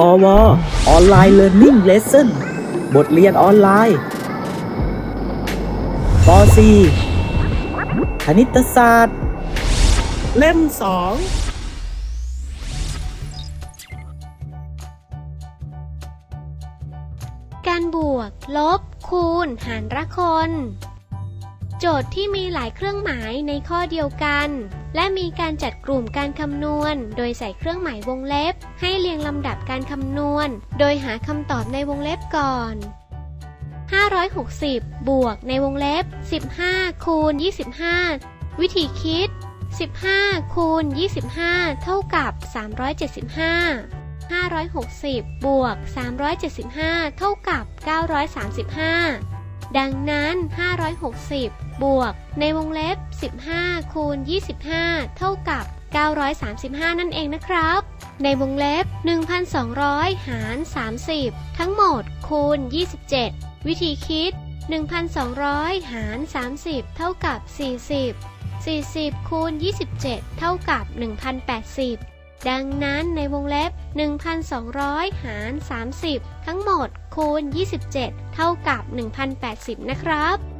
พอวออนไลน์เรียนนิ่งเลสเซ่นบทเรียนออนไลน์ป .4 คณิตศาสตร์ เล่มสองการบวก ลบ คูณ หารละคน โจทย์ที่มีหลายเครื่องหมายในข้อเดียวกัน และมีการจัดกลุ่มการคำนวณ โดยใส่เครื่องหมายวงเล็บ ให้เรียงลำดับการคำนวณ โดยหาคำตอบในวงเล็บก่อน 560 บวกในวงเล็บ 15 คูณ 25 วิธีคิด 15 คูณ 25 เท่ากับ 375 560 บวก 375 เท่ากับ 935 ดังนั้น 560 บวก ในวงเล็บ 15 คูณ 25 เท่ากับ 935 นั่นเองนะครับ ในวงเล็บ 1,200 หาร 30 ทั้งหมด คูณ 27 วิธีคิด 1,200 หาร 30 เท่ากับ 40 40 คูณ 27 เท่ากับ 1,080 ดังนั้นในวงเล็บ 1,200 หาร 30 ทั้งหมดคูณ 27 เท่ากับ 1,080 นะครับ